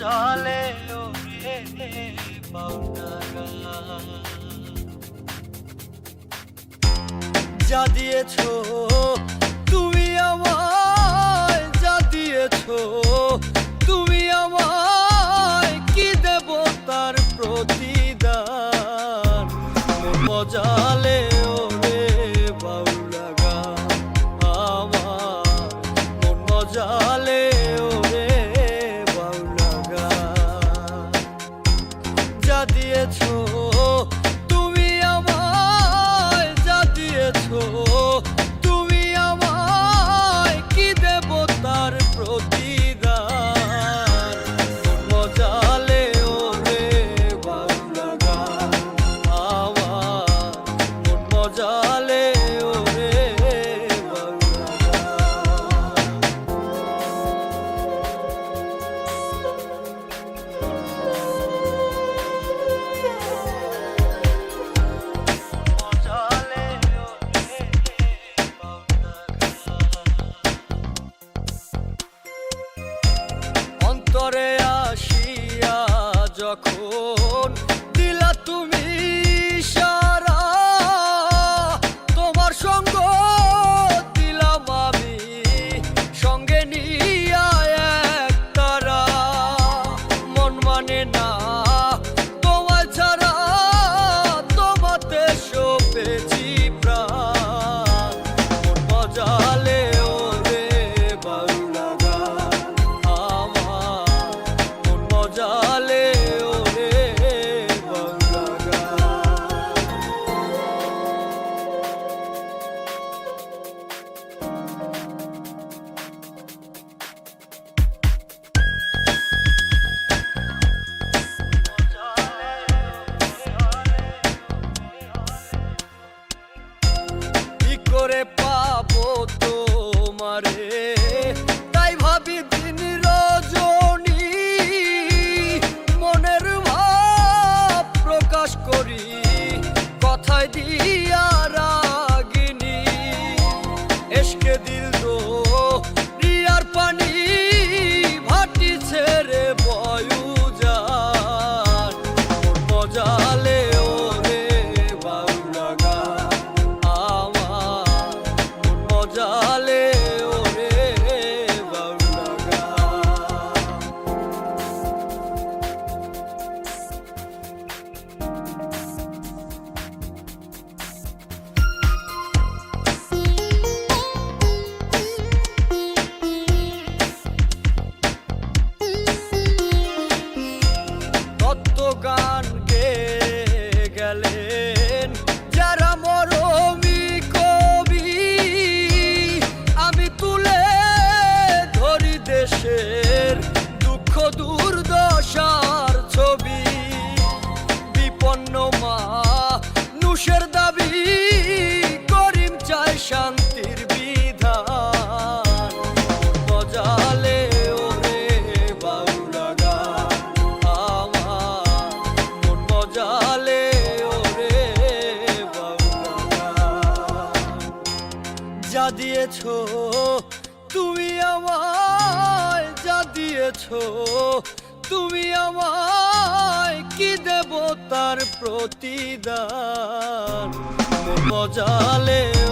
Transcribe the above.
চলে ওরে যা দিয়েছ যখন দিলা তুমি কোথায় দিয়া দিয়েছ তুমি আমায় যা দিয়েছ তুমি আমায় কি দেব তার প্রতিদান? মজালেও